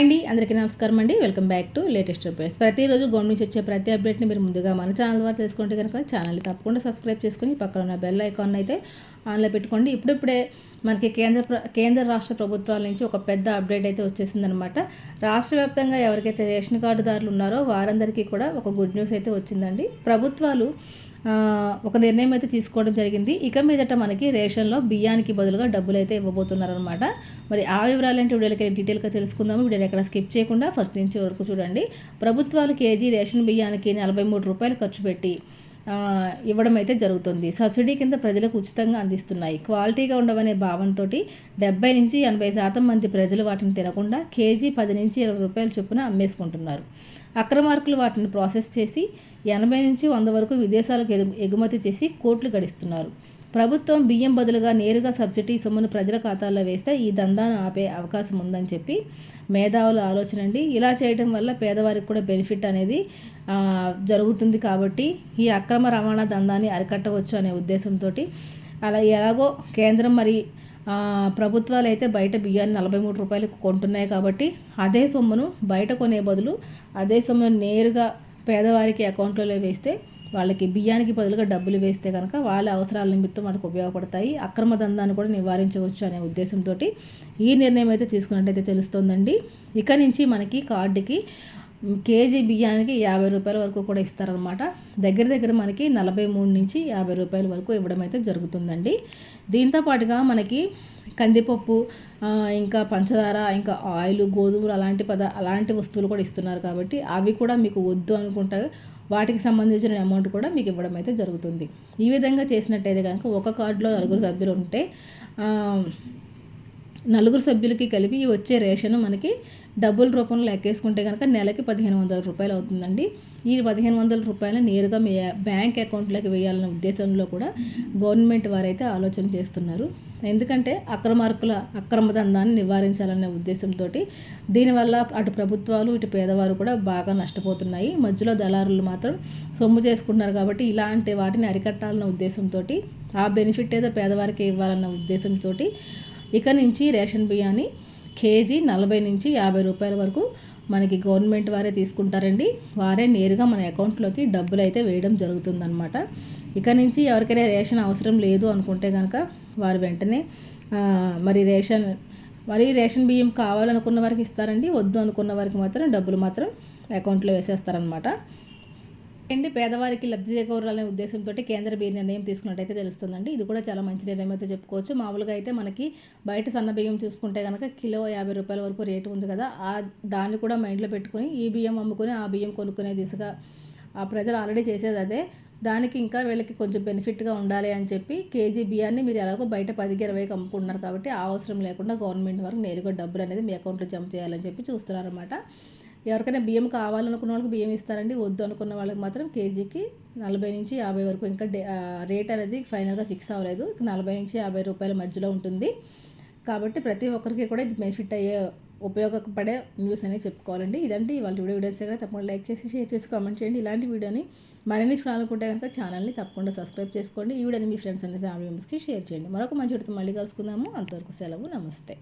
నమస్కారం అండి. Welcome back to latest updates ప్రతిరోజు గవర్నమెంట్ నుంచి వచ్చే ప్రతి అప్డేట్ని మీరు ముందుగా మన ఛానల్ ద్వారా తెలుసుకుంటే కనుక ఛానల్ని తప్పకుండా సబ్స్క్రైబ్ చేసుకుని పక్కన ఉన్న బెల్ ఐకాన్ అయితే ఆన్లో పెట్టుకోండి. ఇప్పుడిప్పుడే మనకి కేంద్ర కేంద్ర రాష్ట్ర ప్రభుత్వాల నుంచి ఒక పెద్ద అప్డేట్ అయితే వచ్చేసిందనమాట రాష్ట్ర వ్యాప్తంగా ఎవరికైతే రేషన్ కార్డుదారులు ఉన్నారో వారందరికీ కూడా ఒక గుడ్ న్యూస్ అయితే వచ్చిందండి. ప్రభుత్వాలు ఒక నిర్ణయం అయితే తీసుకోవడం జరిగింది. ఇక మీదట మనకి రేషన్లో బియ్యానికి బదులుగా డబ్బులు అయితే ఇవ్వబోతున్నారనమాట మరి ఆ వివరాలంటే వీడియోకి డీటెయిల్గా తెలుసుకుందాము. వీడియో ఎక్కడ స్కిప్ చేయకుండా ఫస్ట్ నుంచి వరకు చూడండి. ప్రభుత్వాలు కేజీ రేషన్ బియ్యానికి నలభై మూడు రూపాయలు ఖర్చు పెట్టి ఇవ్వడం అయితే జరుగుతుంది. సబ్సిడీ కింద ప్రజలకు ఉచితంగా అందిస్తున్నాయి. క్వాలిటీగా ఉండవనే భావంతో డెబ్బై నుంచి ఎనభై శాతం మంది ప్రజలు వాటిని తినకుండా కేజీ పది నుంచి ఇరవై రూపాయల చొప్పున అమ్మేసుకుంటున్నారు. అక్రమార్కులు వాటిని ప్రాసెస్ చేసి ఎనభై నుంచి వంద వరకు విదేశాలకు ఎగుమతి చేసి కోట్లు గడిస్తున్నారు. ప్రభుత్వం బియ్యం బదులుగా నేరుగా సబ్సిడీ సొమ్మును ప్రజల ఖాతాల్లో వేస్తే ఈ దందాను ఆపే అవకాశం ఉందని చెప్పి మేధావుల ఆలోచన అండి. ఇలా చేయడం వల్ల పేదవారికి కూడా బెనిఫిట్ అనేది జరుగుతుంది కాబట్టి ఈ అక్రమ రవాణా దందాన్ని అరికట్టవచ్చు అనే ఉద్దేశంతో అలా ఎలాగో కేంద్రం మరి ప్రభుత్వాలు అయితే బయట బియ్యాన్ని నలభై మూడు రూపాయలకు కొంటున్నాయి కాబట్టి అదే సొమ్మును బయట కొనే బదులు అదే సొమ్మును నేరుగా పేదవారికి అకౌంట్లో వేస్తే వాళ్ళకి బియ్యానికి బదులుగా డబ్బులు వేస్తే కనుక వాళ్ళ అవసరాల నిమిత్తం మనకు ఉపయోగపడతాయి. అక్రమ దందాన్ని కూడా నివారించవచ్చు అనే ఉద్దేశంతో ఈ నిర్ణయం అయితే తీసుకున్నట్టయితే తెలుస్తోందండి. ఇక నుంచి మనకి కార్డుకి కేజీ బియ్యానికి యాభై రూపాయల వరకు కూడా ఇస్తారనమాట దగ్గర దగ్గర మనకి నలభై మూడు నుంచి యాభై రూపాయల వరకు ఇవ్వడం అయితే జరుగుతుందండి. దీంతో పాటుగా మనకి కందిపప్పు ఇంకా పంచదార ఇంకా ఆయిల్ గోధుమలు అలాంటి పద అలాంటి వస్తువులు కూడా ఇస్తున్నారు కాబట్టి అవి కూడా మీకు వద్దు అనుకుంటే వాటికి సంబంధించిన అమౌంట్ కూడా మీకు ఇవ్వడం అయితే జరుగుతుంది. ఈ విధంగా చేసినట్టయితే కనుక ఒక కార్డులో నలుగురు సభ్యులు ఉంటే నలుగురు సభ్యులకి కలిపి వచ్చే రేషన్ మనకి డబ్బుల రూపంలో లెక్కేసుకుంటే కనుక నెలకి పదిహేను వందల రూపాయలు అవుతుందండి. ఈ పదిహేను వందల రూపాయలు నేరుగా మీ బ్యాంక్ అకౌంట్లోకి వేయాలనే ఉద్దేశంలో కూడా గవర్నమెంట్ వారైతే ఆలోచన చేస్తున్నారు. ఎందుకంటే అక్రమార్కుల అక్రమ దందాన్ని నివారించాలనే ఉద్దేశంతో దీనివల్ల అటు ప్రభుత్వాలు ఇటు పేదవారు కూడా బాగా నష్టపోతున్నాయి. మధ్యలో దళారులు మాత్రం సొమ్ము చేసుకుంటున్నారు కాబట్టి ఇలాంటి వాటిని అరికట్టాలన్న ఉద్దేశంతో ఆ బెనిఫిట్ ఏదో పేదవారికి ఇవ్వాలన్న ఉద్దేశంతో ఇక నుంచి రేషన్ బియ్యాన్ని కేజీ నలభై నుంచి యాభై రూపాయల వరకు మనకి గవర్నమెంట్ వారే తీసుకుంటారండి. వారే నేరుగా మన అకౌంట్లోకి డబ్బులు అయితే వేయడం జరుగుతుందన్నమాట. ఇక నుంచి ఎవరికైనా రేషన్ అవసరం లేదు అనుకుంటే కనుక వారు వెంటనే మరి రేషన్ మరి రేషన్ బియ్యం కావాలనుకున్న వారికి ఇస్తారండి వద్దు అనుకున్న వారికి మాత్రం డబ్బులు మాత్రం అకౌంట్లో వేసేస్తారనమాట అండి పేదవారికి లబ్ధి చేకూరాలనే ఉద్దేశంతో కేంద్ర బియ్యం నిర్ణయం తీసుకున్నట్టయితే తెలుస్తుందండి. ఇది కూడా చాలా మంచి నిర్ణయం అయితే చెప్పుకోవచ్చు. మామూలుగా అయితే మనకి బయట సన్న బియ్యం చూసుకుంటే కనుక కిలో యాభై రూపాయల వరకు రేటు ఉంది కదా ఆ దాన్ని కూడా మైండ్లో పెట్టుకుని ఈ బియ్యం అమ్ముకొని ఆ బియ్యం కొనుక్కునే దిశగా ఆ ప్రజలు ఆల్రెడీ చేసేది అదే. దానికి ఇంకా వీళ్ళకి కొంచెం బెనిఫిట్గా ఉండాలి అని చెప్పి కేజీ బియ్యాన్ని మీరు ఎలాగో బయట పదికి ఇరవైకి అమ్ముకుంటున్నారు కాబట్టి అవసరం లేకుండా గవర్నమెంట్ వరకు నేరుగా డబ్బులు అనేది మీ అకౌంట్లో జమ చేయాలని చెప్పి చూస్తున్నారన్నమాట. ఎవరికైనా బియ్యం కావాలనుకున్న వాళ్ళకి బియ్యం ఇస్తారండి. వద్దు అనుకున్న వాళ్ళకి మాత్రం కేజీకి నలభై నుంచి యాభై వరకు ఇంకా రేట్ అనేది ఫైనల్గా ఫిక్స్ అవ్వలేదు. నలభై నుంచి యాభై రూపాయల మధ్యలో ఉంటుంది. కాబట్టి ప్రతి ఒక్కరికి కూడా ఇది బెనిఫిట్ అయ్యే ఉపయోగపడే న్యూస్ అనేది చెప్పుకోవాలండి. ఇదంటే ఇవాళ వీడియో వీడియోస్ దగ్గర తప్పకుండా లైక్ చేసి షేర్ చేసి కామెంట్ చేయండి. ఇలాంటి వీడియోని మరిన్ని చూడాలనుకుంటే కనుక ఛానల్ని తప్పకుండా సబ్స్క్రైబ్ చేసుకోండి. ఈ వీడియోని మీ ఫ్రెండ్స్ అండ్ ఫ్యామిలీ మెంబర్స్కి షేర్ చేయండి. మరొక మంచి వీడితో మళ్ళీ కలుసుకుందాము. అంతవరకు సెలవు. నమస్తే.